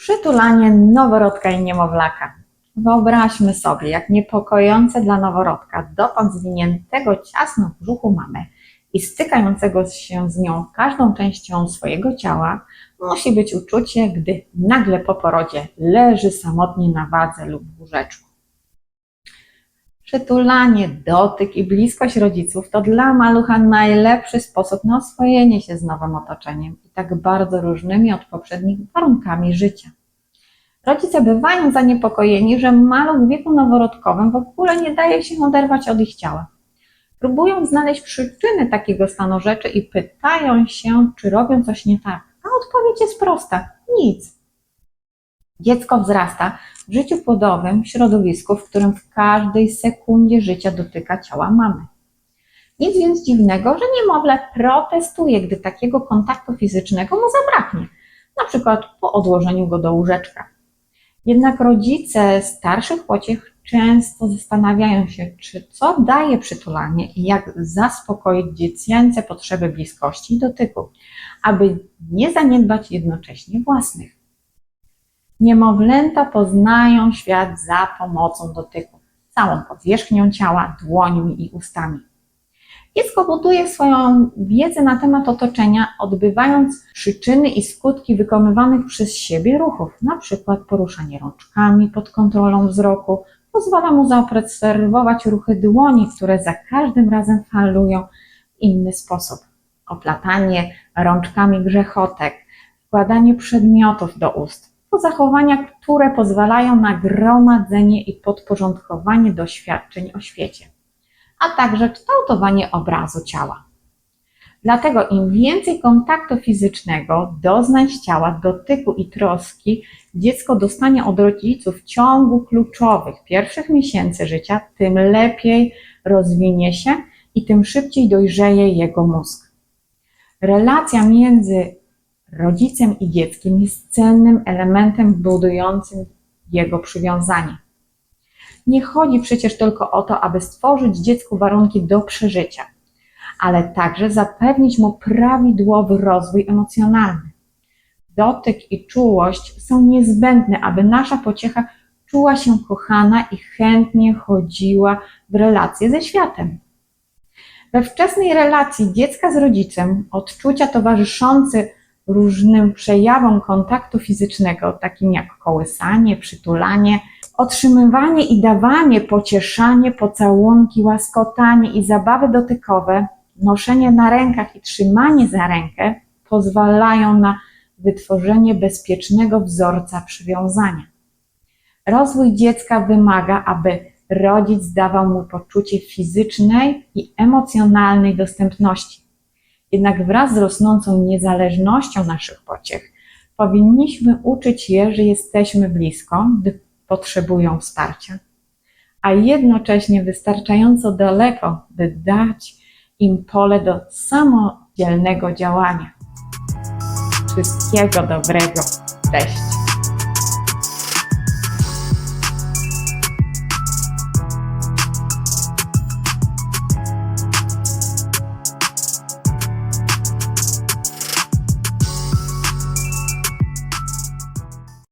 Przytulanie noworodka i niemowlaka. Wyobraźmy sobie, jak niepokojące dla noworodka dotąd zwiniętego ciasno w brzuchu mamy i stykającego się z nią każdą częścią swojego ciała musi być uczucie, gdy nagle po porodzie leży samotnie na wadze lub w łóżeczku. Przytulanie, dotyk i bliskość rodziców to dla malucha najlepszy sposób na oswojenie się z nowym otoczeniem i tak bardzo różnymi od poprzednich warunkami życia. Rodzice bywają zaniepokojeni, że maluch w wieku noworodkowym w ogóle nie daje się oderwać od ich ciała. Próbują znaleźć przyczyny takiego stanu rzeczy i pytają się, czy robią coś nie tak. A odpowiedź jest prosta: nic. Dziecko wzrasta w życiu płodowym w środowisku, w którym w każdej sekundzie życia dotyka ciała mamy. Nic więc dziwnego, że niemowlę protestuje, gdy takiego kontaktu fizycznego mu zabraknie, na przykład po odłożeniu go do łóżeczka. Jednak rodzice starszych pociech często zastanawiają się, czy co daje przytulanie i jak zaspokoić dziecięce potrzeby bliskości i dotyku, aby nie zaniedbać jednocześnie własnych. Niemowlęta poznają świat za pomocą dotyku, całą powierzchnią ciała, dłońmi i ustami. Dziecko buduje swoją wiedzę na temat otoczenia, odbywając przyczyny i skutki wykonywanych przez siebie ruchów, przykład poruszanie rączkami pod kontrolą wzroku, pozwala mu zaobserwować ruchy dłoni, które za każdym razem falują w inny sposób. Oplatanie rączkami grzechotek, wkładanie przedmiotów do ust, to zachowania, które pozwalają na gromadzenie i podporządkowanie doświadczeń o świecie a także kształtowanie obrazu ciała. Dlatego im więcej kontaktu fizycznego, doznań z ciała, dotyku i troski dziecko dostanie od rodziców w ciągu kluczowych pierwszych miesięcy życia, tym lepiej rozwinie się i tym szybciej dojrzeje jego mózg. Relacja między rodzicem i dzieckiem jest cennym elementem budującym jego przywiązanie. Nie chodzi przecież tylko o to, aby stworzyć dziecku warunki do przeżycia, ale także zapewnić mu prawidłowy rozwój emocjonalny. Dotyk i czułość są niezbędne, aby nasza pociecha czuła się kochana i chętnie chodziła w relacje ze światem. We wczesnej relacji dziecka z rodzicem odczucia towarzyszące różnym przejawom kontaktu fizycznego, takim jak kołysanie, przytulanie, otrzymywanie i dawanie, pocieszanie, pocałunki, łaskotanie i zabawy dotykowe, noszenie na rękach i trzymanie za rękę pozwalają na wytworzenie bezpiecznego wzorca przywiązania. Rozwój dziecka wymaga, aby rodzic dawał mu poczucie fizycznej i emocjonalnej dostępności. Jednak wraz z rosnącą niezależnością naszych pociech powinniśmy uczyć je, że jesteśmy blisko, gdy potrzebują wsparcia, a jednocześnie wystarczająco daleko, by dać im pole do samodzielnego działania. Wszystkiego dobrego. Cześć.